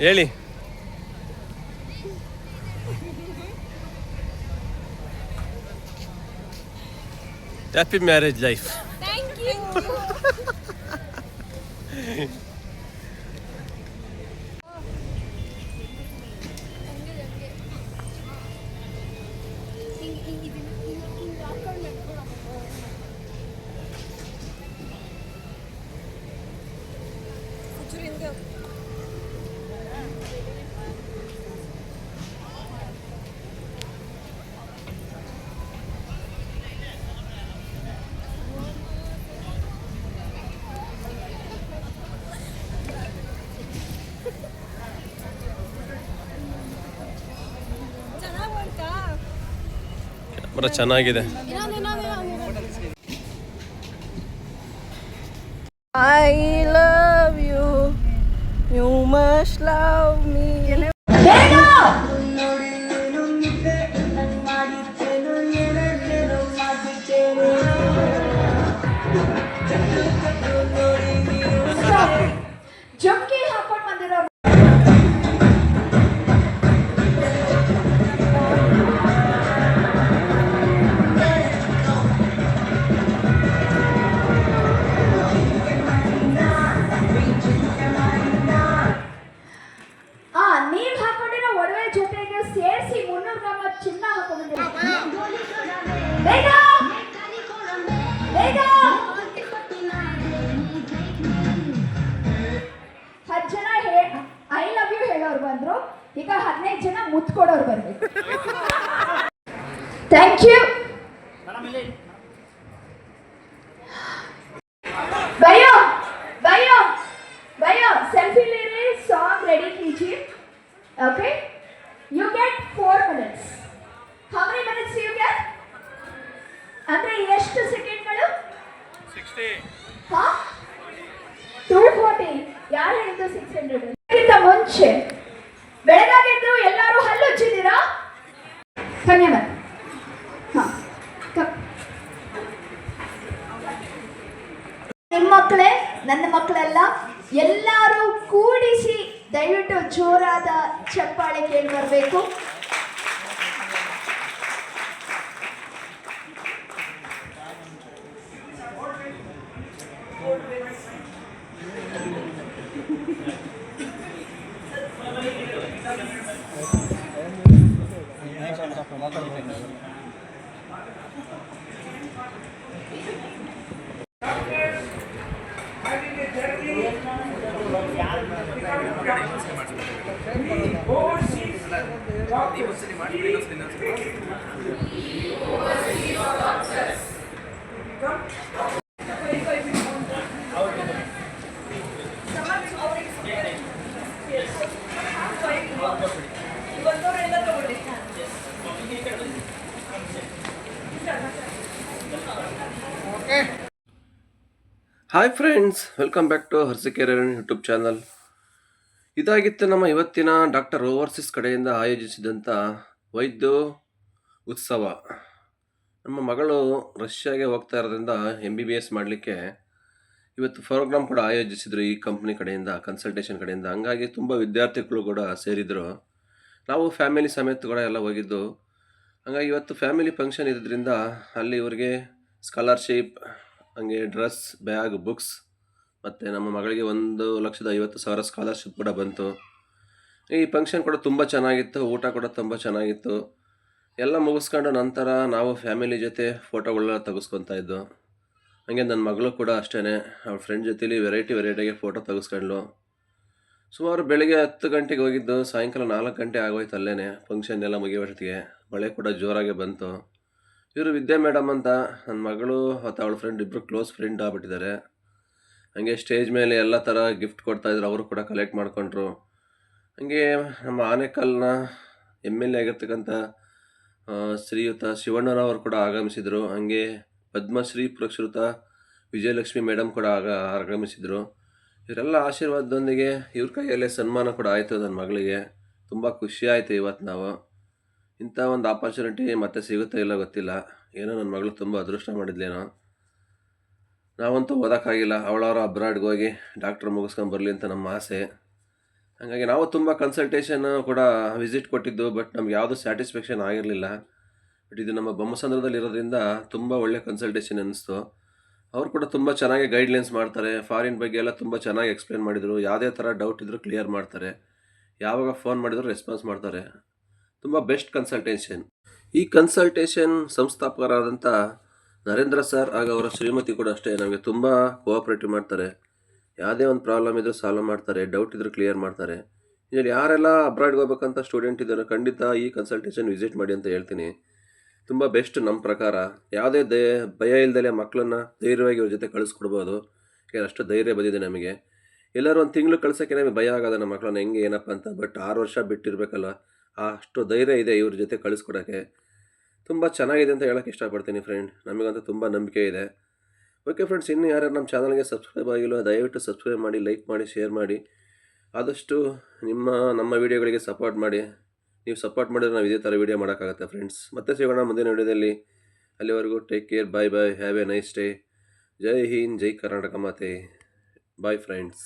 ಹೇಳಿ happy marriage life thank you ಪೂರ ಚೆನ್ನಾಗಿದೆ. I love you you must love me பேசி முன்னூறு நம்ம சின்ன வேகா வேகா ಹತ್ತು ಜನ ಐ ಲವ್ ಯು ಹೇಳೋರು ಬಂದರು ಈಗ ಹದಿನೈದು ಜನ ಮುತ್ಕೊಡೋರು ಬರಬೇಕು thank you bio bio bio selfie ಲೇ ಸಾಂಗ್ ರೆಡಿ ಕೀಜಿಯೇ ओके ಟೂ ಫೋರ್ಟಿ ಯಾರು ಹೇಳಿದ್ದು ಸಿಕ್ಸ್ ಹಂಡ್ರೆಡ್ ಮುಂಚೆ ಬೆಳಗಾಗೆದ್ದು ಎಲ್ಲರೂ ಹಲ್ಲುಜ್ಜಿದ್ದೀರಾ ಕನ್ಯಾಮ ಹಾ, ಕ- ನಿಮ್ಮ ಮಕ್ಕಳೇ, ನನ್ನ ಮಕ್ಕಳೆಲ್ಲ, ಎಲ್ಲರೂ ಕೂಡಿಸಿ ದಯವಿಟ್ಟು ಜೋರಾದ ಚಪ್ಪಾಳೆ ಕೇಳಿ ಬರಬೇಕು. ಓವರ್ಸೀಸ್ ಲಾಕ್ ದಿ ಮುಸ್ಲಿಂ ಮಾಡಿ bills finance hi friends welcome back to Harsikere YouTube channel ಇದಾಗಿತ್ತು ನಮ್ಮ ಇವತ್ತಿನ ಡಾಕ್ಟರ್ ಓವರ್ಸಿಸ್ ಕಡೆಯಿಂದ ಆಯೋಜಿಸಿದಂಥ ವೈದ್ಯ ಉತ್ಸವ. ನಮ್ಮ ಮಗಳು ರಷ್ಯಾಗೆ ಹೋಗ್ತಾ ಇರೋದ್ರಿಂದ ಎಂ ಬಿ ಬಿ ಎಸ್ ಮಾಡಲಿಕ್ಕೆ ಇವತ್ತು ಪ್ರೋಗ್ರಾಮ್ ಕೂಡ ಆಯೋಜಿಸಿದರು ಈ ಕಂಪ್ನಿ ಕಡೆಯಿಂದ ಕನ್ಸಲ್ಟೇಷನ್ ಕಡೆಯಿಂದ. ಹಂಗಾಗಿ ತುಂಬ ವಿದ್ಯಾರ್ಥಿಗಳು ಕೂಡ ಸೇರಿದರು. ನಾವು ಫ್ಯಾಮಿಲಿ ಸಮೇತ ಕೂಡ ಎಲ್ಲ ಹೋಗಿದ್ದು. ಹಂಗಾಗಿ ಇವತ್ತು ಫ್ಯಾಮಿಲಿ ಫಂಕ್ಷನ್ ಇರೋದ್ರಿಂದ ಅಲ್ಲಿ ಇವರಿಗೆ ಸ್ಕಾಲರ್ಶಿಪ್ ಹಂಗೆ ಡ್ರೆಸ್, ಬ್ಯಾಗ್, ಬುಕ್ಸ್, ಮತ್ತು ನಮ್ಮ ಮಗಳಿಗೆ ಒಂದು ಲಕ್ಷದ ಐವತ್ತು ಸಾವಿರ ಸ್ಕಾಲರ್ಶಿಪ್ ಕೂಡ ಬಂತು. ಈ ಫಂಕ್ಷನ್ ಕೂಡ ತುಂಬ ಚೆನ್ನಾಗಿತ್ತು, ಊಟ ಕೂಡ ತುಂಬ ಚೆನ್ನಾಗಿತ್ತು. ಎಲ್ಲ ಮುಗಿಸ್ಕೊಂಡು ನಂತರ ನಾವು ಫ್ಯಾಮಿಲಿ ಜೊತೆ ಫೋಟೋಗಳೆಲ್ಲ ತೆಗೆಸ್ಕೊತಾ ಇದ್ದು ಹಾಗೆ ನನ್ನ ಮಗಳು ಕೂಡ ಅಷ್ಟೇ ಅವ್ರ ಫ್ರೆಂಡ್ ಜೊತೇಲಿ ವೆರೈಟಿ ವೆರೈಟಿಗೆ ಫೋಟೋ ತೆಗೆಸ್ಕೊಂಡ್ಲು ಸುಮಾರು ಬೆಳಿಗ್ಗೆ ಹತ್ತು ಗಂಟೆಗೆ ಹೋಗಿದ್ದು, ಸಾಯಂಕಾಲ ನಾಲ್ಕು ಗಂಟೆ ಆಗೋಯ್ತು ಅಲ್ಲೇ ಫಂಕ್ಷನ್ ಎಲ್ಲ ಮುಗಿಯೋಷ್ಟಿಗೆ ಮಳೆ ಕೂಡ ಜೋರಾಗೆ ಬಂತು. ಇವರು ವಿದ್ಯಾ ಮೇಡಮ್ ಅಂತ. ನನ್ನ ಮಗಳು ಮತ್ತು ಅವಳ ಫ್ರೆಂಡ್ ಇಬ್ಬರು ಕ್ಲೋಸ್ ಫ್ರೆಂಡ್ ಆಗಿಬಿಟ್ಟಿದ್ದಾರೆ ಹಾಗೆ ಸ್ಟೇಜ್ ಮೇಲೆ ಎಲ್ಲ ಥರ ಗಿಫ್ಟ್ ಕೊಡ್ತಾಯಿದ್ರು ಅವರು ಕೂಡ ಕಲೆಕ್ಟ್ ಮಾಡಿಕೊಂಡ್ರು. ಹಾಗೆ ನಮ್ಮ ಆನೆಕಲ್ನ ಎಂ ಎಲ್ ಎ ಆಗಿರ್ತಕ್ಕಂಥ ಶ್ರೀಯುತ ಶಿವಣ್ಣನವರು ಕೂಡ ಆಗಮಿಸಿದರು. ಹಾಗೆ ಪದ್ಮಶ್ರೀ ಪುರಸ್ಕೃತ ವಿಜಯಲಕ್ಷ್ಮಿ ಮೇಡಮ್ ಕೂಡ ಆಗ, ಆಗಮಿಸಿದರು. ಇವರೆಲ್ಲ ಆಶೀರ್ವಾದದೊಂದಿಗೆ ಇವ್ರ ಕೈಯಲ್ಲೇ ಸನ್ಮಾನ ಕೂಡ ಆಯಿತು ನನ್ನ ಮಗಳಿಗೆ. ತುಂಬ ಖುಷಿ ಆಯಿತು ಇವತ್ತು ನಾವು. ಇಂಥ ಒಂದು ಆಪರ್ಚುನಿಟಿ ಮತ್ತೆ ಸಿಗುತ್ತೋ ಇಲ್ಲ ಗೊತ್ತಿಲ್ಲ. ಏನೋ ನನ್ನ ಮಗಳು ತುಂಬ ಅದೃಷ್ಟ ಮಾಡಿದ್ಲೇನೋ. ನಾವಂತೂ ಓದೋಕ್ಕಾಗಿಲ್ಲ. ಅವಳವರ ಅಬ್ರಾಡ್ಗೆ ಹೋಗಿ ಡಾಕ್ಟ್ರ್ ಮುಗಿಸ್ಕೊಂಡು ಬರಲಿ ಅಂತ ನಮ್ಮ ಆಸೆ. ಹಾಗಾಗಿ ನಾವು ತುಂಬ ಕನ್ಸಲ್ಟೇಷನ್ ಕೂಡ ವಿಸಿಟ್ ಕೊಟ್ಟಿದ್ದು ಬಟ್ ನಮ್ಗೆ ಯಾವುದೂ ಸ್ಯಾಟಿಸ್ಫ್ಯಾಕ್ಷನ್ ಆಗಿರಲಿಲ್ಲ. ಬಟ್ ಇದು ನಮ್ಮ ಬೊಮ್ಮಸಂದ್ರದಲ್ಲಿ ಇರೋದ್ರಿಂದ ತುಂಬ ಒಳ್ಳೆ ಕನ್ಸಲ್ಟೇಷನ್ ಅನ್ನಿಸ್ತು. ಅವ್ರು ಕೂಡ ತುಂಬ ಚೆನ್ನಾಗಿ ಗೈಡ್ಲೈನ್ಸ್ ಮಾಡ್ತಾರೆ. ಫಾರಿನ್ ಬಗ್ಗೆ ಎಲ್ಲ ತುಂಬ ಚೆನ್ನಾಗಿ ಎಕ್ಸ್ಪ್ಲೇನ್ ಮಾಡಿದರು. ಯಾವುದೇ ಥರ ಡೌಟ್ ಇದ್ದರೂ ಕ್ಲಿಯರ್ ಮಾಡ್ತಾರೆ. ಯಾವಾಗ ಫೋನ್ ಮಾಡಿದರೂ ರೆಸ್ಪಾನ್ಸ್ ಮಾಡ್ತಾರೆ. ತುಂಬ ಬೆಸ್ಟ್ ಕನ್ಸಲ್ಟೇಷನ್. ಈ ಕನ್ಸಲ್ಟೇಷನ್ ಸಂಸ್ಥಾಪಕರಾದಂಥ ನರೇಂದ್ರ ಸರ್ ಹಾಗೂ ಅವರ ಶ್ರೀಮತಿ ಕೂಡ ಅಷ್ಟೇ ನಮಗೆ ತುಂಬ ಕೋಆಪ್ರೇಟಿವ್ ಮಾಡ್ತಾರೆ. ಯಾವುದೇ ಒಂದು ಪ್ರಾಬ್ಲಮ್ ಇದ್ದರೂ ಸಾಲ್ವ್ ಮಾಡ್ತಾರೆ ಡೌಟ್ ಇದ್ದರೂ ಕ್ಲಿಯರ್ ಮಾಡ್ತಾರೆ. ಇದರಲ್ಲಿ ಯಾರೆಲ್ಲ ಅಬ್ರಾಡ್ಗೆ ಹೋಗ್ಬೇಕಂತ ಸ್ಟೂಡೆಂಟ್ ಇದ್ದಾರೆ ಖಂಡಿತ ಈ ಕನ್ಸಲ್ಟೇಷನ್ ವಿಸಿಟ್ ಮಾಡಿ ಅಂತ ಹೇಳ್ತೀನಿ. ತುಂಬ ಬೆಸ್ಟ್ ನಮ್ಮ ಪ್ರಕಾರ. ಯಾವುದೇ ದಯ ಭಯ ಇಲ್ದಲೆ ಮಕ್ಕಳನ್ನ ಧೈರ್ಯವಾಗಿ ಅವ್ರ ಜೊತೆ ಕಳಿಸ್ಕೊಡ್ಬೋದು. ಯಾಕಂದ್ರೆ ಅಷ್ಟು ಧೈರ್ಯ ಬಂದಿದೆ ನಮಗೆ. ಎಲ್ಲರೂ ಒಂದು ತಿಂಗಳು ಕಳ್ಸೋಕ್ಕೆ ನಮಗೆ ಭಯ ಆಗೋದ ನಮ್ಮ ಮಕ್ಕಳನ್ನ ಹೆಂಗೆ, ಏನಪ್ಪ ಅಂತ ಬಟ್ ಆರು ವರ್ಷ ಬಿಟ್ಟಿರ್ಬೇಕಲ್ಲ ಅಷ್ಟು ಧೈರ್ಯ ಇದೆ ಇವ್ರ ಜೊತೆ ಕಳಿಸ್ಕೊಡೋಕ್ಕೆ. ತುಂಬ ಚೆನ್ನಾಗಿದೆ ಅಂತ ಹೇಳೋಕ್ಕೆ ಇಷ್ಟಪಡ್ತೀನಿ ಫ್ರೆಂಡ್ ನಮಗಂತೂ ತುಂಬ ನಂಬಿಕೆ ಇದೆ. ಓಕೆ ಫ್ರೆಂಡ್ಸ್ ಇನ್ನು ಯಾರು ನಮ್ಮ ಚಾನಲ್ಗೆ ಸಬ್ಸ್ಕ್ರೈಬ್ ಆಗಿಲ್ಲ ದಯವಿಟ್ಟು ಸಬ್ಸ್ಕ್ರೈಬ್ ಮಾಡಿ ಲೈಕ್ ಮಾಡಿ ಶೇರ್ ಮಾಡಿ. ಆದಷ್ಟು ನಿಮ್ಮ, ನಮ್ಮ ವೀಡಿಯೋಗಳಿಗೆ ಸಪೋರ್ಟ್ ಮಾಡಿ. ನೀವು ಸಪೋರ್ಟ್ ಮಾಡಿದ್ರೆ ನಾವು ಇದೇ ಥರ ವೀಡಿಯೋ ಮಾಡೋಕ್ಕಾಗತ್ತೆ ಫ್ರೆಂಡ್ಸ್ ಮತ್ತೆ ಸಿಗೋಣ ಮುಂದಿನ ವೀಡಿಯೋದಲ್ಲಿ. ಅಲ್ಲಿವರೆಗೂ take care bye bye have a nice day Jai Hind, Jai Karnataka ಮಾತೆ. Bye friends